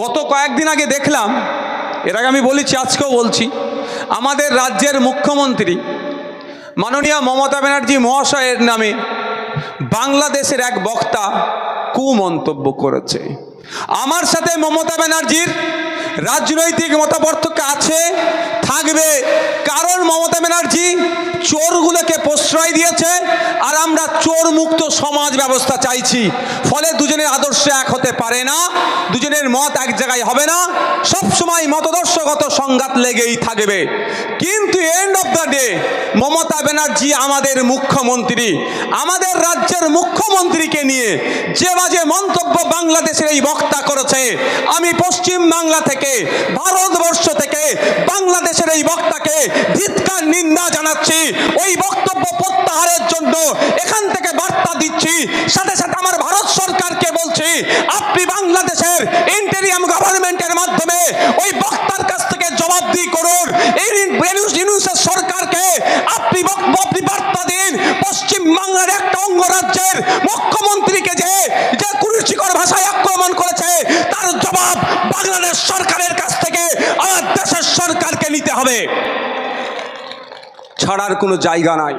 গত কয়েকদিন আগে দেখলাম, এর আগে আমি বলেছি, আজকেও বলছি, আমাদের রাজ্যের মুখ্যমন্ত্রী মাননীয় মমতা ব্যানার্জি মহাশয়ের নামে বাংলাদেশের এক বক্তা কুমন্তব্য করেছে। আমার সাথে মমতা ব্যানার্জির রাজনৈতিক মতাপার্থক্য আছে, থাকবে, কারণ মমতা ব্যানার্জি চোরগুলোকে প্রশ্রয় দিয়েছে আর আমরা চোর মুক্ত সমাজ ব্যবস্থা চাইছি। ফলে দুজনের আদর্শ এক হতে পারে না, দুজনের মত এক জায়গায় হবে না সব সময় মতদর্শগত সংঘাত লেগেই থাকবে। কিন্তু end of the day Mamata Banerjee আমাদের মুখ্যমন্ত্রী, আমাদের রাজ্যের মুখ্যমন্ত্রীকে নিয়ে যে বাজে মন্তব্য বাংলাদেশের এই বক্তা করেছে, আমি পশ্চিম বাংলা থেকে, ভারতবর্ষ থেকে, বাংলাদেশের এই বক্তাকে ধিৎকার, নিন্দা জানাচ্ছি। ওই বক্তব্য সাথে সাথে আমার ভারত সরকারকে বলছি, আপনি বাংলাদেশের ইন্টেরিয়াম গভর্নমেন্টের মাধ্যমে ওই বক্তার কাছ থেকে জবাবদিহি করুন। ইউনুসের সরকারকে আপনি বার্তা দিন পশ্চিম বাংলার একটা অঙ্গরাজ্যের মুখ্যমন্ত্রীকে যে যে কুরুচিকর ভাষায় আক্রমণ করেছে, তার জবাব বাংলাদেশ সরকারের কাছ থেকে আমার দেশের সরকারকে নিতে হবে। ছাড়ার কোনো জায়গা নাই।